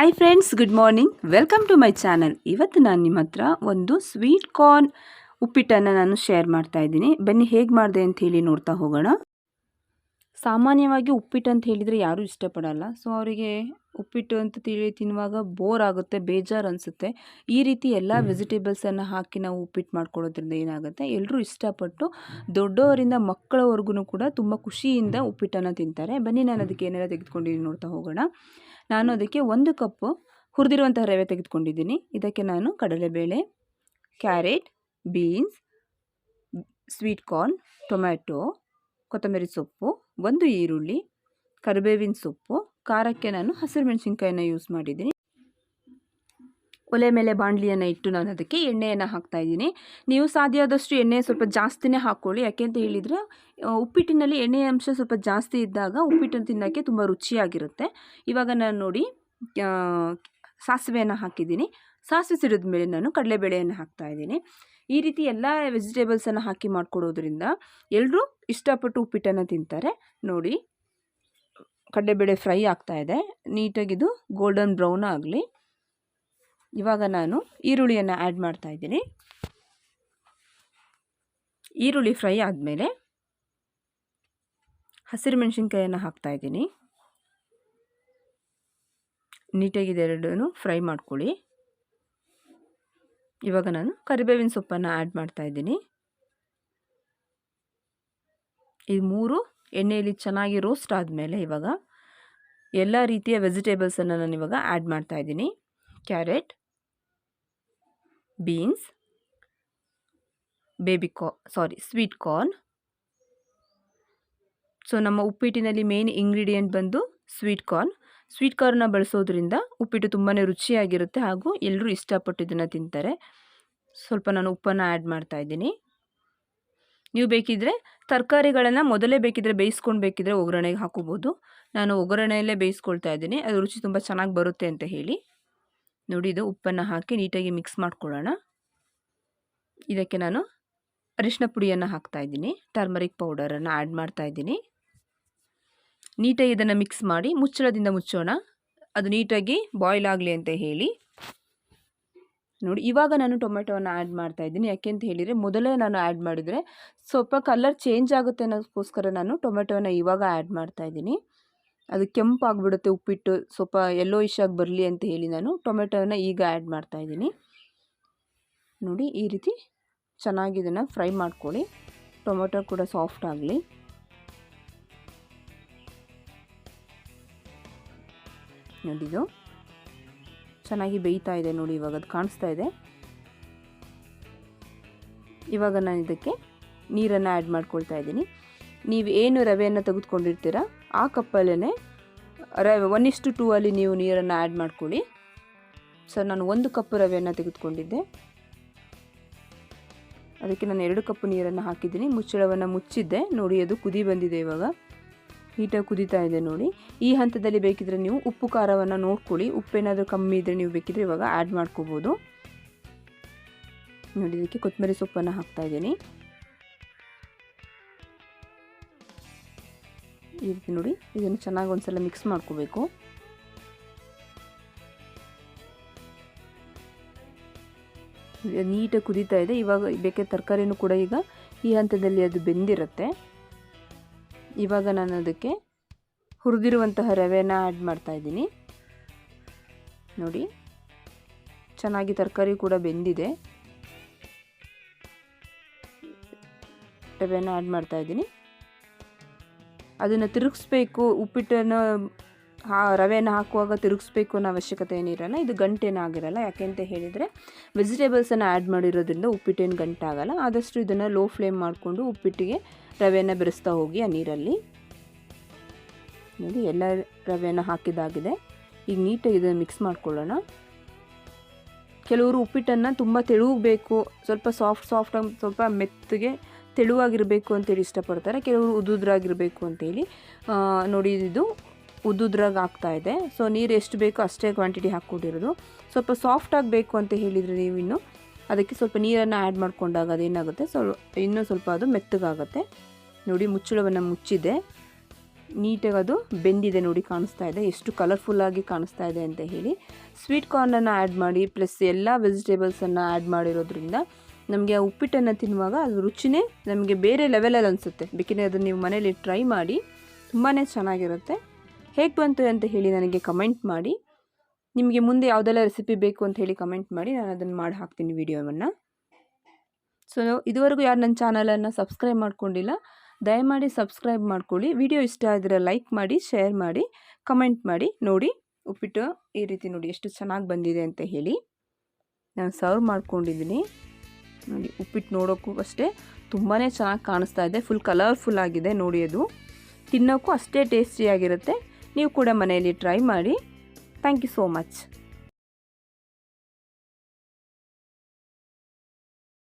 Hi friends good morning welcome to my channel ಇವತ್ತು ನಾನು ನಿಮ್ಮ ಹತ್ರ ಒಂದು ಸ್ವೀಟ್ ಕಾರ್ನ್ ಉಪ್ಪಿಟ್ಟನ್ನು ನಾನು ಶೇರ್ ಮಾಡ್ತಾ ಇದ್ದೀನಿ. ಬನ್ನಿ ಹೇಗೆ ಮಾಡಿದೆ ಅಂತ ಹೇಳಿ ನೋಡ್ತಾ ಹೋಗೋಣ. ಸಾಮಾನ್ಯವಾಗಿ ಉಪ್ಪಿಟ್ಟು ಅಂತ ಹೇಳಿದರೆ ಯಾರೂ ಇಷ್ಟಪಡಲ್ಲ. ಸೊ ಅವರಿಗೆ ಉಪ್ಪಿಟ್ಟು ಅಂತ ತಿಳಿ ತಿನ್ನುವಾಗ ಬೋರ್ ಆಗುತ್ತೆ, ಬೇಜಾರು ಅನಿಸುತ್ತೆ. ಈ ರೀತಿ ಎಲ್ಲ ವೆಜಿಟೇಬಲ್ಸನ್ನು ಹಾಕಿ ನಾವು ಉಪ್ಪಿಟ್ಟು ಮಾಡ್ಕೊಳ್ಳೋದ್ರಿಂದ ಏನಾಗುತ್ತೆ? ಎಲ್ಲರೂ ಇಷ್ಟಪಟ್ಟು ದೊಡ್ಡವರಿಂದ ಮಕ್ಕಳವರೆಗೂ ಕೂಡ ತುಂಬ ಖುಷಿಯಿಂದ ಉಪ್ಪಿಟ್ಟನ್ನು ತಿಂತಾರೆ. ಬನ್ನಿ ನಾನು ಅದಕ್ಕೆ ಏನೆಲ್ಲ ತೆಗೆದುಕೊಂಡಿದ್ದೀನಿ ನೋಡ್ತಾ ಹೋಗೋಣ. ನಾನು ಅದಕ್ಕೆ ಒಂದು ಕಪ್ಪು ಹುರಿದಿರುವಂತಹ ರವೆ ತೆಗೆದುಕೊಂಡಿದ್ದೀನಿ. ಇದಕ್ಕೆ ನಾನು ಕಡಲೆಬೇಳೆ, carrot, beans, sweet corn, tomato, ಕೊತ್ತಂಬರಿ ಸೊಪ್ಪು, ಒಂದು ಈರುಳ್ಳಿ, ಕರಿಬೇವಿನ ಸೊಪ್ಪು, ಖಾರಕ್ಕೆ ನಾನು ಹಸಿರು ಮೆಣಸಿನ್ಕಾಯಿನ ಯೂಸ್ ಮಾಡಿದ್ದೀನಿ. ಒಲೆ ಮೇಲೆ ಬಾಣಲಿಯನ್ನು ಇಟ್ಟು ನಾನು ಅದಕ್ಕೆ ಎಣ್ಣೆಯನ್ನು ಹಾಕ್ತಾ ಇದ್ದೀನಿ. ನೀವು ಸಾಧ್ಯ ಆದಷ್ಟು ಎಣ್ಣೆ ಸ್ವಲ್ಪ ಜಾಸ್ತಿನೇ ಹಾಕ್ಕೊಳ್ಳಿ ಯಾಕೆ ಅಂತ ಹೇಳಿದರೆ ಉಪ್ಪಿಟ್ಟಿನಲ್ಲಿ ಎಣ್ಣೆಯ ಅಂಶ ಸ್ವಲ್ಪ ಜಾಸ್ತಿ ಇದ್ದಾಗ ಉಪ್ಪಿಟ್ಟನ್ನು ತಿನ್ನೋಕ್ಕೆ ತುಂಬ ರುಚಿಯಾಗಿರುತ್ತೆ. ಇವಾಗ ನಾನು ನೋಡಿ ಸಾಸಿವೆಯನ್ನು ಹಾಕಿದ್ದೀನಿ. ಸಾಸಿವೆ ಸಿಡಿದ ಮೇಲೆ ನಾನು ಕಡಲೆಬೇಳೆಯನ್ನು ಹಾಕ್ತಾ ಇದ್ದೀನಿ. ಈ ರೀತಿ ಎಲ್ಲ ವೆಜಿಟೇಬಲ್ಸನ್ನು ಹಾಕಿ ಮಾಡಿಕೊಡೋದ್ರಿಂದ ಎಲ್ಲರೂ ಇಷ್ಟಪಟ್ಟು ಉಪ್ಪಿಟ್ಟನ್ನು ತಿಂತಾರೆ. ನೋಡಿ, ಕಡಲೆಬೇಳೆ ಫ್ರೈ ಆಗ್ತಾಯಿದೆ ನೀಟಾಗಿದು ಗೋಲ್ಡನ್ ಬ್ರೌನ್ ಆಗಲಿ. ಇವಾಗ ನಾನು ಈರುಳ್ಳಿಯನ್ನು ಆ್ಯಡ್ ಮಾಡ್ತಾ ಇದ್ದೀನಿ. ಈರುಳ್ಳಿ ಫ್ರೈ ಆದಮೇಲೆ ಹಸಿರು ಮೆಣಸಿನ್ಕಾಯನ್ನು ಹಾಕ್ತಾ ಇದ್ದೀನಿ. ನೀಟಾಗಿ ಇದೆರಡೂ ಫ್ರೈ ಮಾಡ್ಕೊಳ್ಳಿ. ಇವಾಗ ನಾನು ಕರಿಬೇವಿನ ಸೊಪ್ಪನ್ನು ಆ್ಯಡ್ ಮಾಡ್ತಾ ಇದ್ದೀನಿ. ಇದು ಮೂರು ಎಣ್ಣೆಯಲ್ಲಿ ಚೆನ್ನಾಗಿ ರೋಸ್ಟ್ ಆದಮೇಲೆ ಇವಾಗ ಎಲ್ಲ ರೀತಿಯ ವೆಜಿಟೇಬಲ್ಸನ್ನು ನಾನು ಇವಾಗ ಆ್ಯಡ್ ಮಾಡ್ತಾ ಇದ್ದೀನಿ. ಕ್ಯಾರೆಟ್ ಬೀನ್ಸ್ ಬೇಬಿ ಕಾ ಸಾರಿ ಸ್ವೀಟ್ ಕಾರ್ನ್ ಸೊ ನಮ್ಮ ಉಪ್ಪಿಟ್ಟಿನಲ್ಲಿ ಮೇನ್ ಇಂಗ್ರೀಡಿಯೆಂಟ್ ಬಂದು ಸ್ವೀಟ್ ಕಾರ್ನ್ ಸ್ವೀಟ್ ಕಾರ್ನ ಬಳಸೋದ್ರಿಂದ ಉಪ್ಪಿಟ್ಟು ತುಂಬಾ ರುಚಿಯಾಗಿರುತ್ತೆ ಹಾಗೂ ಎಲ್ಲರೂ ಇಷ್ಟಪಟ್ಟು ಇದನ್ನು ತಿಂತಾರೆ. ಸ್ವಲ್ಪ ನಾನು ಉಪ್ಪನ್ನು ಆ್ಯಡ್ ಮಾಡ್ತಾ ಇದ್ದೀನಿ. ನೀವು ಬೇಕಿದ್ದರೆ ತರಕಾರಿಗಳನ್ನು ಮೊದಲೇ ಬೇಕಿದ್ದರೆ ಬೇಯಿಸ್ಕೊಂಡು ಬೇಕಿದ್ದರೆ ಒಗ್ಗರಣೆಗೆ ಹಾಕೋಬೋದು. ನಾನು ಒಗ್ಗರಣೆಯಲ್ಲೇ ಬೇಯಿಸ್ಕೊಳ್ತಾ ಇದ್ದೀನಿ. ಅದು ರುಚಿ ತುಂಬ ಚೆನ್ನಾಗಿ ಬರುತ್ತೆ ಅಂತ ಹೇಳಿ. ನೋಡಿ ಇದು ಉಪ್ಪನ್ನು ಹಾಕಿ ನೀಟಾಗಿ ಮಿಕ್ಸ್ ಮಾಡ್ಕೊಳ್ಳೋಣ. ಇದಕ್ಕೆ ನಾನು ಅರಿಶಿನ ಪುಡಿಯನ್ನು ಹಾಕ್ತಾ ಇದ್ದೀನಿ. ಟರ್ಮರಿಕ್ ಪೌಡರನ್ನು ಆ್ಯಡ್ ಮಾಡ್ತಾ ಇದ್ದೀನಿ. ನೀಟಾಗಿ ಇದನ್ನು ಮಿಕ್ಸ್ ಮಾಡಿ ಮುಚ್ಚಳದಿಂದ ಮುಚ್ಚೋಣ. ಅದು ನೀಟಾಗಿ ಬಾಯ್ಲ್ ಆಗಲಿ ಅಂತ ಹೇಳಿ. ನೋಡಿ, ಇವಾಗ ನಾನು ಟೊಮೆಟೊವನ್ನು ಆ್ಯಡ್ ಮಾಡ್ತಾ ಇದ್ದೀನಿ. ಯಾಕೆ ಅಂತ ಹೇಳಿದರೆ, ಮೊದಲೇ ನಾನು ಆ್ಯಡ್ ಮಾಡಿದರೆ ಸ್ವಲ್ಪ ಕಲರ್ ಚೇಂಜ್ ಆಗುತ್ತೆ ಅನ್ನೋದಕ್ಕೋಸ್ಕರ ನಾನು ಟೊಮೆಟೊನ ಇವಾಗ ಆ್ಯಡ್ ಮಾಡ್ತಾ ಇದ್ದೀನಿ. ಅದು ಕೆಂಪಾಗ್ಬಿಡುತ್ತೆ, ಉಪ್ಪಿಟ್ಟು. ಸ್ವಲ್ಪ ಎಲ್ಲೋ ಆಗಿ ಬರಲಿ ಅಂತ ಹೇಳಿ ನಾನು ಟೊಮೆಟೊನ ಈಗ ಆ್ಯಡ್ ಮಾಡ್ತಾ ಇದ್ದೀನಿ. ನೋಡಿ, ಈ ರೀತಿ ಚೆನ್ನಾಗಿ ಇದನ್ನು ಫ್ರೈ ಮಾಡ್ಕೊಳ್ಳಿ. ಟೊಮೆಟೊ ಕೂಡ ಸಾಫ್ಟ್ ಆಗಲಿ. ನೋಡಿದು ಚೆನ್ನಾಗಿ ಬೇಯ್ತಾ ಇದೆ ನೋಡಿ, ಇವಾಗ ಅದು ಕಾಣಿಸ್ತಾ ಇದೆ. ಇವಾಗ ನಾನು ಇದಕ್ಕೆ ನೀರನ್ನು ಆ್ಯಡ್ ಮಾಡ್ಕೊಳ್ತಾ ಇದ್ದೀನಿ. ನೀವು ಏನು ರವೆಯನ್ನು ತೆಗೆದುಕೊಂಡಿರ್ತೀರ ಆ ಕಪ್ಪಲ್ಲೇ ರವೆ ಒನ್ ಇಷ್ಟು ಟೂ ಅಲ್ಲಿ ನೀವು ನೀರನ್ನು ಆ್ಯಡ್ ಮಾಡ್ಕೊಳ್ಳಿ. ಸರ್ ನಾನು ಒಂದು ಕಪ್ ರವೆಯನ್ನು ತೆಗೆದುಕೊಂಡಿದ್ದೆ. ಅದಕ್ಕೆ ನಾನು ಎರಡು ಕಪ್ ನೀರನ್ನು ಹಾಕಿದ್ದೀನಿ. ಮುಚ್ಚಳವನ್ನು ಮುಚ್ಚಿದ್ದೆ. ನೋಡಿ, ಅದು ಕುದಿ ಬಂದಿದೆ ಇವಾಗ. ಹೀಟಾಗಿ ಕುದೀತಾ ಇದೆ ನೋಡಿ. ಈ ಹಂತದಲ್ಲಿ ಬೇಕಿದ್ರೆ ನೀವು ಉಪ್ಪು ಖಾರವನ್ನು ನೋಡ್ಕೊಳ್ಳಿ. ಉಪ್ಪೇನಾದರೂ ಕಮ್ಮಿ ಇದ್ದರೆ ನೀವು ಬೇಕಿದ್ರೆ ಇವಾಗ ಆ್ಯಡ್ ಮಾಡ್ಕೋಬೋದು. ನೋಡಿ, ಇದಕ್ಕೆ ಕೊತ್ತಂಬರಿ ಸೊಪ್ಪನ್ನು ಹಾಕ್ತಾ ಇದ್ದೀನಿ. ಈ ರೀತಿ ನೋಡಿ. ಇದನ್ನು ಚೆನ್ನಾಗಿ ಒಂದ್ಸಲ ಮಿಕ್ಸ್ ಮಾಡ್ಕೋಬೇಕು. ನೀಟಾಗಿ ಕುದೀತಾ ಇದೆ. ಇವಾಗ ಬೇಕೆ ತರಕಾರಿನೂ ಕೂಡ ಈಗ ಈ ಹಂತದಲ್ಲಿ ಅದು ಬೆಂದಿರುತ್ತೆ. ಇವಾಗ ನಾನು ಅದಕ್ಕೆ ಹುರಿದಿರುವಂತಹ ರವೆನ ಆ್ಯಡ್ ಮಾಡ್ತಾ ಇದ್ದೀನಿ. ನೋಡಿ. ಚೆನ್ನಾಗಿ ತರಕಾರಿ ಕೂಡ ಬೆಂದಿದೆ. ರವೆನ ಆ್ಯಡ್ ಮಾಡ್ತಾ ಇದ್ದೀನಿ. ಅದನ್ನು ತಿರುಗಿಸ್ಬೇಕು, ಉಪ್ಪಿಟ್ಟನ್ನು, ಹಾ ರವೆನ ಹಾಕುವಾಗ ತಿರುಗಿಸ್ಬೇಕು ಅನ್ನೋ ಅವಶ್ಯಕತೆ ಏನಿರಲ್ಲ, ಇದು ಗಂಟೇನಾಗಿರಲ್ಲ ಯಾಕೆ ಅಂತ ಹೇಳಿದರೆ ವೆಜಿಟೇಬಲ್ಸನ್ನು ಆ್ಯಡ್ ಮಾಡಿರೋದ್ರಿಂದ ಉಪ್ಪಿಟ್ಟೇನು ಗಂಟಾಗಲ್ಲ. ಆದಷ್ಟು ಇದನ್ನು ಲೋ ಫ್ಲೇಮ್ ಮಾಡಿಕೊಂಡು ಉಪ್ಪಿಟ್ಟಿಗೆ ರವೆಯನ್ನು ಬೆರೆಸ್ತಾ ಹೋಗಿ ಆ ನೀರಲ್ಲಿ. ನೋಡಿ, ಎಲ್ಲ ರವೆಯನ್ನು ಹಾಕಿದಾಗಿದೆ. ಈಗ ನೀಟಾಗಿ ಇದನ್ನು ಮಿಕ್ಸ್ ಮಾಡ್ಕೊಳ್ಳೋಣ. ಕೆಲವರು ಉಪ್ಪಿಟ್ಟನ್ನು ತುಂಬ ತೆಳುವಬೇಕು ಸ್ವಲ್ಪ ಸಾಫ್ಟ್ ಸಾಫ್ಟಾಗಿ ಸ್ವಲ್ಪ ಮೆತ್ತಗೆ ತೆಳುವಾಗಿರಬೇಕು ಅಂತೇಳಿ ಇಷ್ಟಪಡ್ತಾರೆ. ಕೆಲವರು ಉದುದ್ರಾಗಿರಬೇಕು ಅಂತೇಳಿ. ನೋಡಿ, ಇದು ಉದ್ದುದ್ರಾಗ ಆಗ್ತಾ ಇದೆ. ಸೊ ನೀರು ಎಷ್ಟು ಬೇಕೋ ಅಷ್ಟೇ ಕ್ವಾಂಟಿಟಿ ಹಾಕ್ಕೊಂಡಿರೋದು ಸ್ವಲ್ಪ ಸಾಫ್ಟ್ ಆಗಬೇಕು ಅಂತ ಹೇಳಿದರೆ ನೀವು ಇನ್ನು ಅದಕ್ಕೆ ಸ್ವಲ್ಪ ನೀರನ್ನು ಆ್ಯಡ್ ಮಾಡಿಕೊಂಡಾಗ ಅದೇನಾಗುತ್ತೆ? ಸೊ ಇನ್ನೂ ಸ್ವಲ್ಪ ಅದು ಮೆತ್ತಗಾಗುತ್ತೆ. ನೋಡಿ, ಮುಚ್ಚಳವನ್ನು ಮುಚ್ಚಿದೆ. ನೀಟಾಗಿ ಅದು ಬೆಂದಿದೆ ನೋಡಿ, ಕಾಣಿಸ್ತಾ ಇದೆ. ಎಷ್ಟು ಕಲರ್ಫುಲ್ಲಾಗಿ ಕಾಣಿಸ್ತಾ ಇದೆ ಅಂತ ಹೇಳಿ. ಸ್ವೀಟ್ ಕಾರ್ನನ್ನು ಆ್ಯಡ್ ಮಾಡಿ ಪ್ಲಸ್ ಎಲ್ಲ ವೆಜಿಟೇಬಲ್ಸನ್ನು ಆ್ಯಡ್ ಮಾಡಿರೋದ್ರಿಂದ ನಮಗೆ ಆ ಉಪ್ಪಿಟ್ಟನ್ನು ತಿನ್ನುವಾಗ ಅದು ರುಚಿನೇ ನಮಗೆ ಬೇರೆ ಲೆವೆಲಲ್ಲಿ ಅನಿಸುತ್ತೆ. ಬೇಕಿದ್ರೆ ಅದನ್ನು ನೀವು ಮನೇಲಿ ಟ್ರೈ ಮಾಡಿ ತುಂಬಾ ಚೆನ್ನಾಗಿರುತ್ತೆ. ಹೇಗೆ ಬಂತು ಅಂತ ಹೇಳಿ ನನಗೆ ಕಮೆಂಟ್ ಮಾಡಿ. ನಿಮಗೆ ಮುಂದೆ ಯಾವುದೆಲ್ಲ ರೆಸಿಪಿ ಬೇಕು ಅಂತ ಹೇಳಿ ಕಮೆಂಟ್ ಮಾಡಿ, ನಾನು ಅದನ್ನು ಮಾಡಿ ಹಾಕ್ತೀನಿ ವಿಡಿಯೋವನ್ನು ಸೊ ಇದುವರೆಗೂ ಯಾರು ನನ್ನ ಚಾನಲನ್ನು ಸಬ್ಸ್ಕ್ರೈಬ್ ಮಾಡ್ಕೊಂಡಿಲ್ಲ, ದಯಮಾಡಿ ಸಬ್ಸ್ಕ್ರೈಬ್ ಮಾಡ್ಕೊಳ್ಳಿ. ವಿಡಿಯೋ ಇಷ್ಟ ಆದರೆ ಲೈಕ್ ಮಾಡಿ ಶೇರ್ ಮಾಡಿ ಕಮೆಂಟ್ ಮಾಡಿ. ನೋಡಿ, ಉಪ್ಪಿಟ್ಟು ಈ ರೀತಿ ನೋಡಿ ಎಷ್ಟು ಚೆನ್ನಾಗಿ ಬಂದಿದೆ ಅಂತ ಹೇಳಿ. ನಾನು ಸರ್ವ್ ಮಾಡ್ಕೊಂಡಿದ್ದೀನಿ. ನೋಡಿ, ಉಪ್ಪಿಟ್ಟು ನೋಡೋಕ್ಕೂ ಅಷ್ಟೇ ತುಂಬಾ ಚೆನ್ನಾಗಿ ಕಾಣಿಸ್ತಾ ಇದೆ. ಫುಲ್ ಕಲರ್ಫುಲ್ ಆಗಿದೆ ನೋಡಿ ಅದು. ತಿನ್ನೋಕ್ಕೂ ಅಷ್ಟೇ ಟೇಸ್ಟಿಯಾಗಿರುತ್ತೆ ನೀವು ಕೂಡ ಮನೆಯಲ್ಲಿ ಟ್ರೈ ಮಾಡಿ. Thank you so much